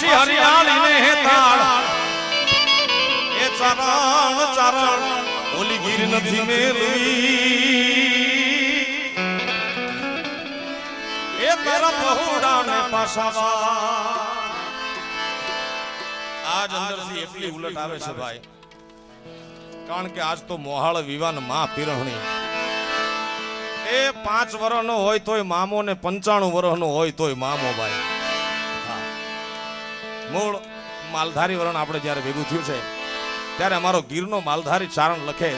પાછી હરિયાળી ને હેતાળ એ ચરણ ચરણ, ઓલી ગીર નથી મેલવી એ તારા બહુ ને પાછા આજ અંદરથી એટલી ઉલટ આવે છે ભાઈ. કારણ કે આજ તો મોહાળ વિવાનમાં પીરહણી. એ પાંચ વર્ષનો હોય તોય મામો ને પંચાણું વર્ષનો હોય તોય મામો ભાઈ. મૂળ માલધારી વરણ આપણે જ્યારે ભેગું થયું છે ત્યારે અમારો ગીરનો માલધારી ચારણ લખે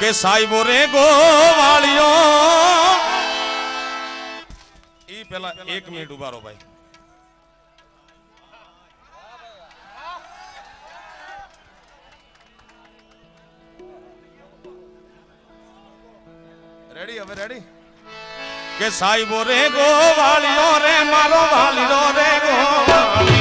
કે સાહેબો રે ગોવાળિયો. ઈ પેલા એક મિનિટ ઉભારો ભાઈ. રેડી હવે રેડી કે સાહેબો રે ગોવાળિયો રે મારો વાલીનો રે ગોવાળિયો.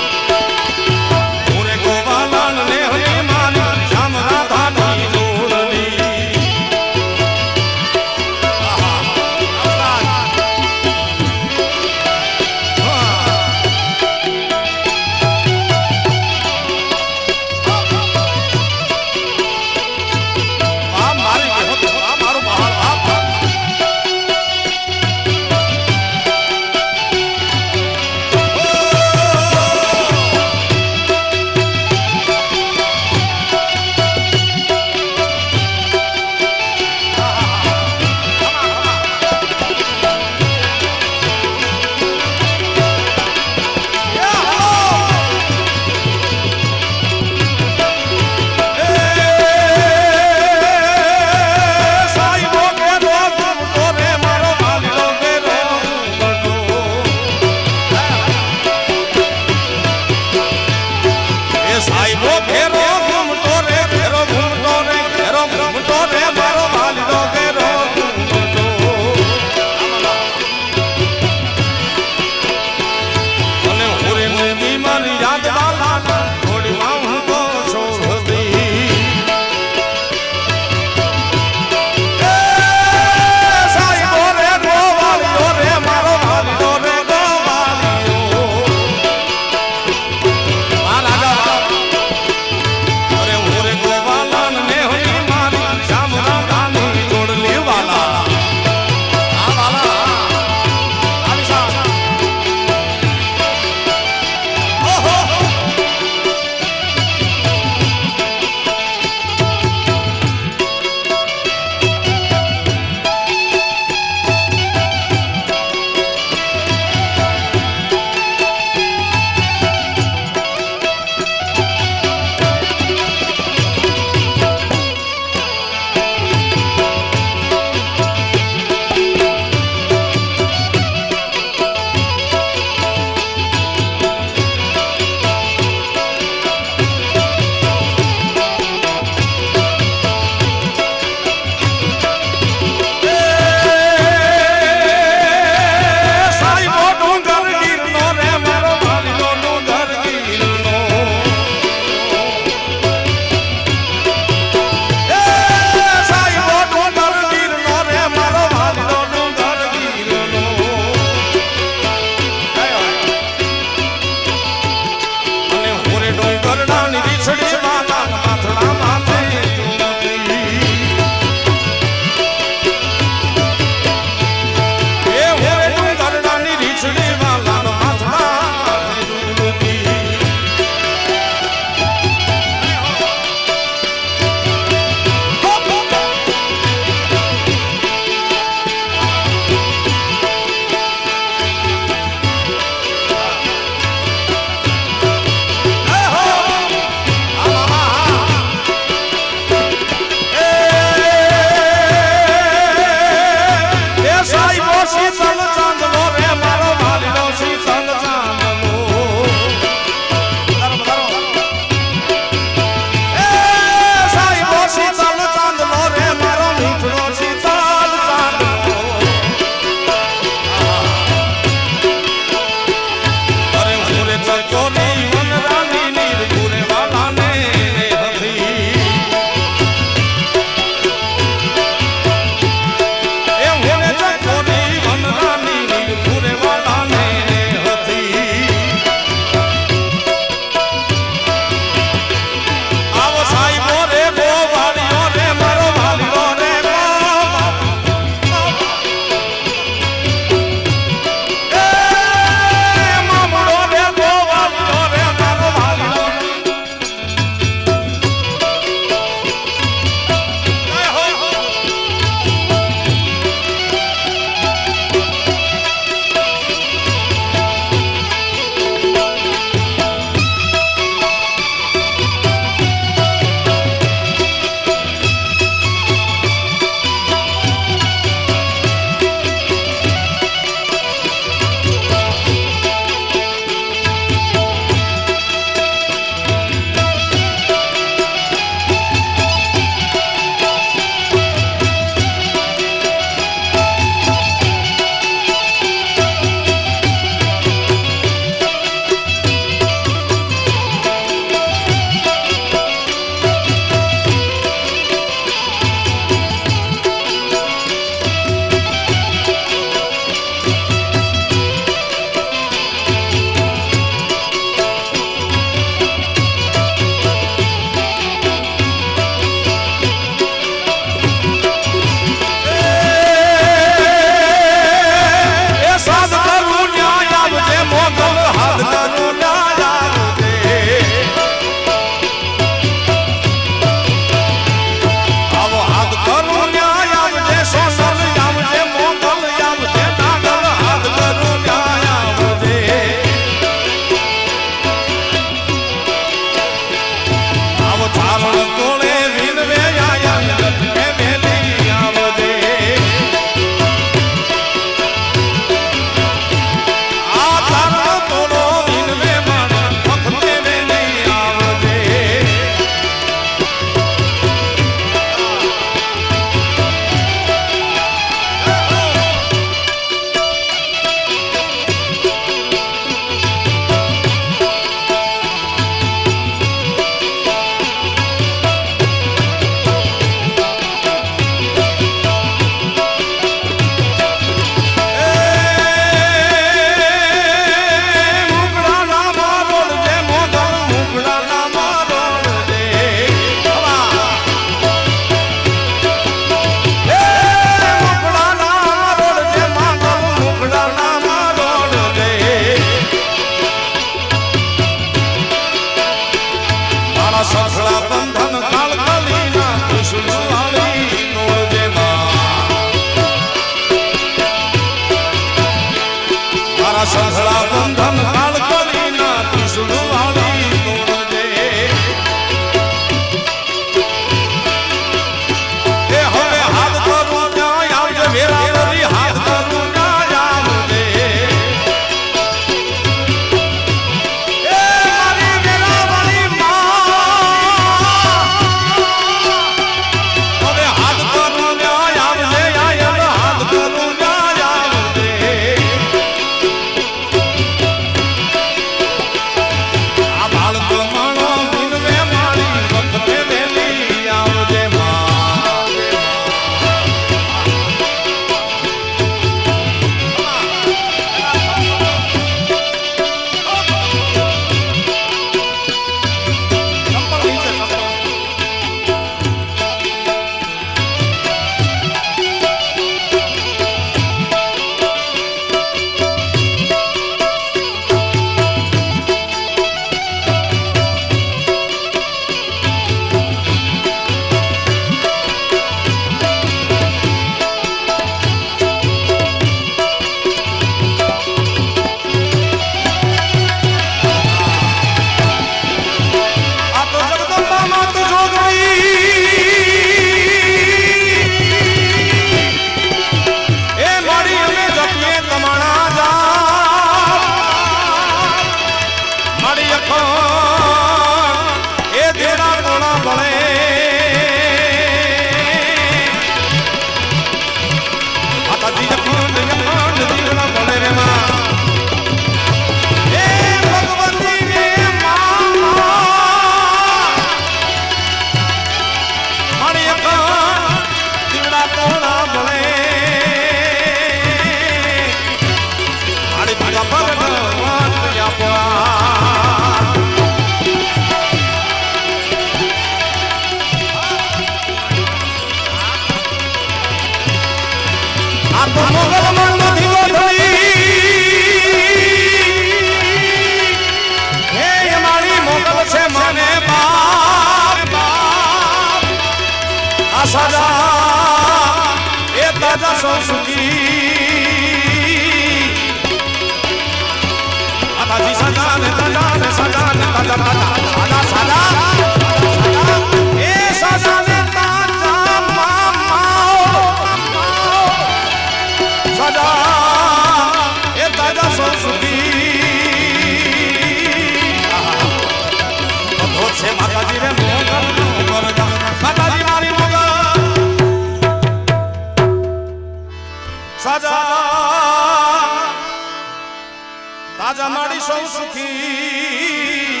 માડી સૌ સુખી.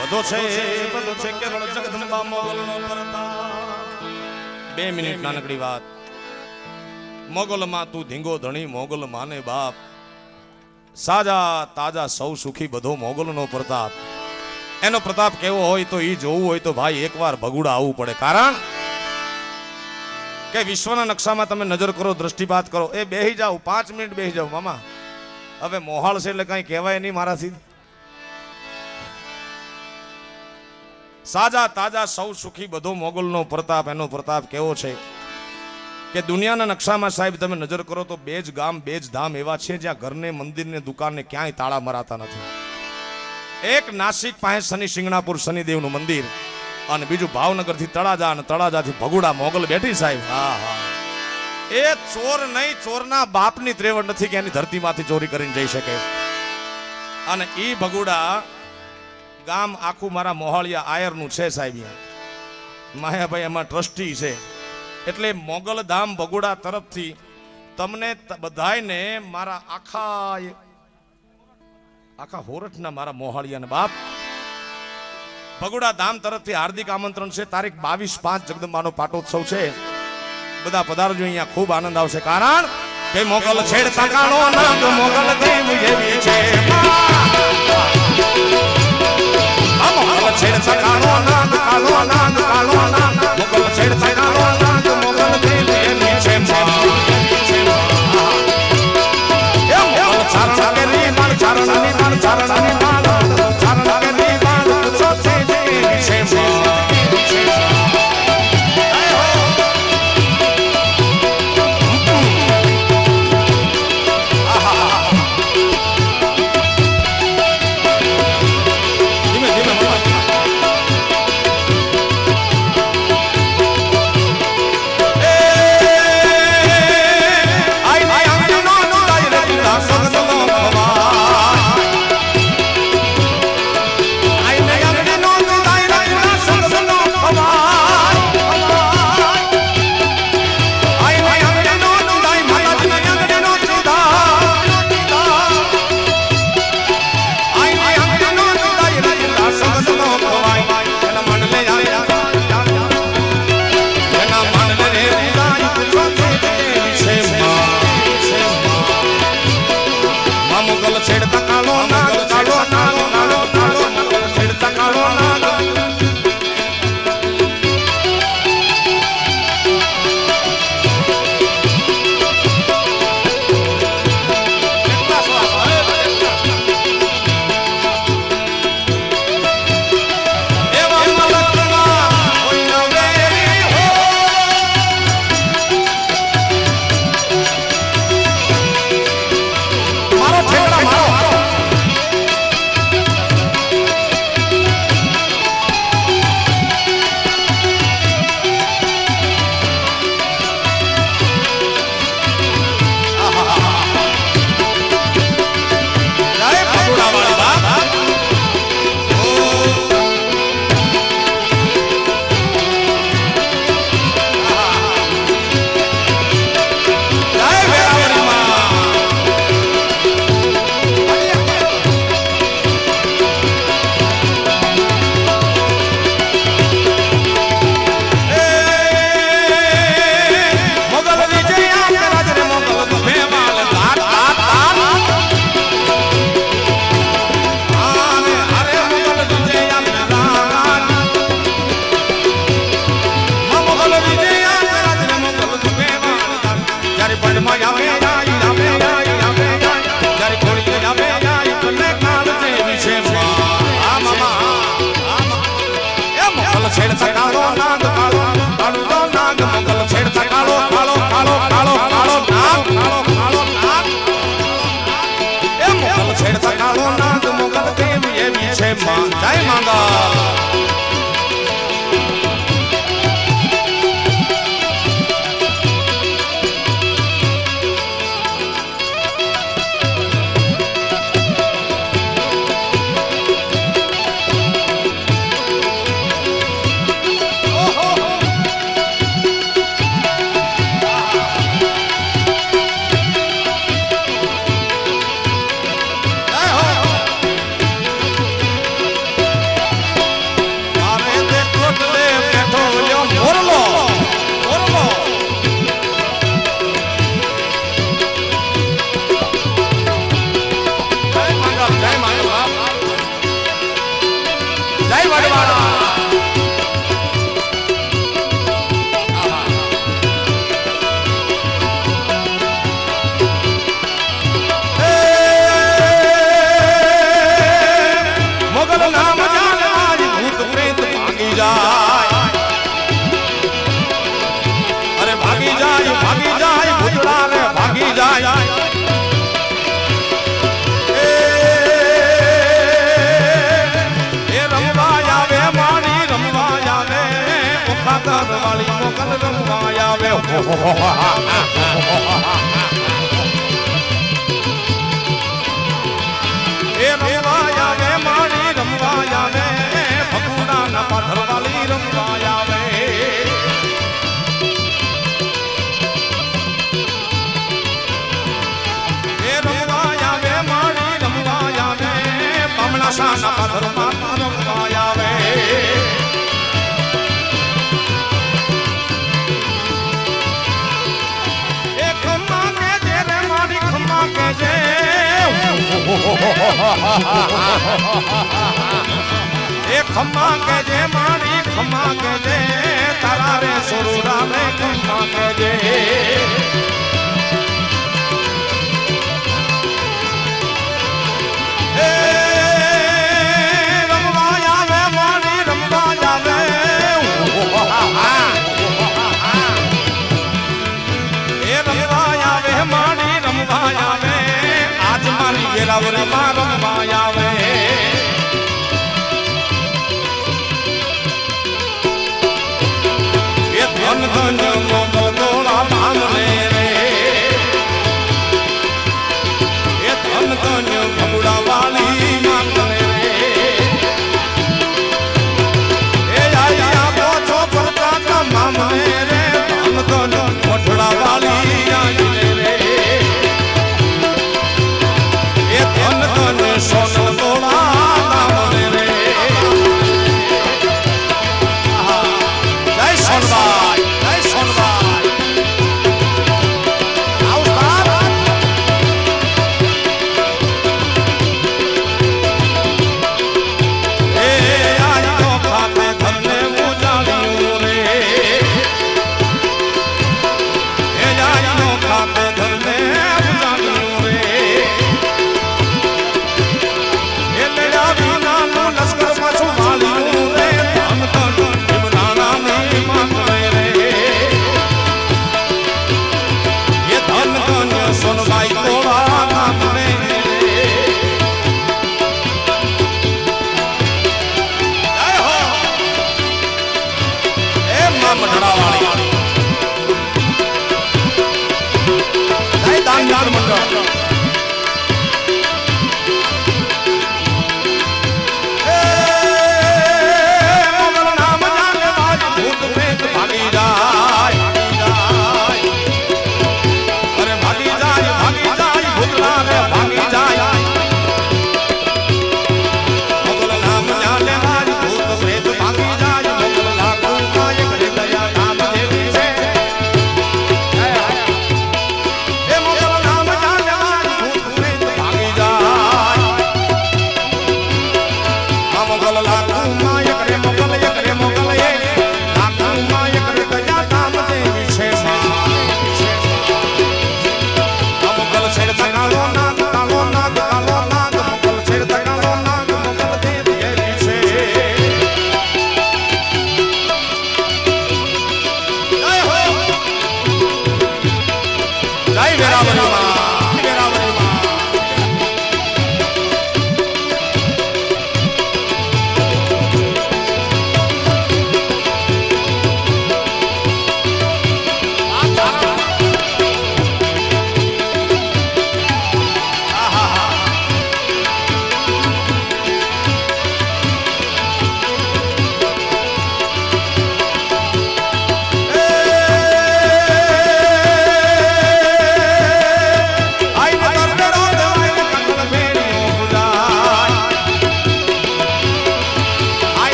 બધો છે બધો છે કેવળ જગદંબા મોગલ નો બે મિનિટ નાનકડી વાત. મોગલમાં તું ધીંગો ધણી મોગલ માને બાપ. સાજા તાજા સૌ સુખી બધો મોગલનો પ્રતાપ. એનો પ્રતાપ કેવો હોય તો એ જોવું હોય તો ભાઈ એકવાર ભગુડા આવવું પડે. કારણ કે વિશ્વના નકશામાં તમે નજર કરો દ્રષ્ટિપાત કરો. એ બેહી જાઓ પાંચ મિનિટ બેહી જાઓ મામા. હવે મોહાળ છે એટલે કઈ કહેવાય નહીં મારાથી. સાજા તાજા સૌ સુખી બધો મોગલનો પ્રતાપ, એનો પ્રતાપ કેવો છે? કે દુનિયાના નકશામાં સાહેબ તમે નજર કરો તો બે જ ગામ, બે જ ધામ એવા છે જ્યાં ઘરને, મંદિરને, દુકાનને ક્યાંય તાળા મરાતા નથી. એક નાસિક પાસે શનિ શિંગણાપુર શનિદેવનું મંદિર અને બીજું ભાવનગરથી તળાજા અને તળાજાથી ભગુડા મોગલ બેઠી સાહેબ. હા હા. એ ચોર નહીં, ચોરના બાપની ત્રેવડ નથી કે એની ધરતીમાંથી ચોરી કરીને જઈ શકે. અને એ ભગુડા ગામ આખું મારા મોહાળિયા આયરનું છે સાહેબ માયાભાઈ એમાં ટ્રસ્ટી છે. એટલે મોગલ ધામ ભગુડા તરફથી તમને બધાને મારા આખા આખા હોરઠના મારા મોહાળિયાના બાપ. ભગુડા ધામ તરફથી હાર્દિક આમંત્રણ છે. તારીખ બાવીસ પાંચ જગદંબાનો પાટોત્સવ છે. બધા પધારજો, અહીંયા ખૂબ આનંદ આવશે. કારણ કે મોગલ છેડ તકાણો નાગ મોગલ દેવ જેવી છે. મોગલ છેડ તકાણો નાગ કાલો નાગ કાલો નાગ મોગલ છેડ તકાણો નાગ મોગલ દેવ જેવી છે. મોગલ ચારણ ચારણની માર ચારણ. મેળાનો નાદ આવે રમવાય આવે એ રમવાય આવે માણી રમવાય આવે ભગવાના પાથરવાલી રમવાય આવે એ રમવાય આવે માણી રમવાય આવે પામણા શાના પાથરમાં એ ખમ્મા કેજે માણી ખમ્મા કેજે તારા રે સુરુરા રે ખમ્મા કેજે Hey! વેરાવરી માં રમવા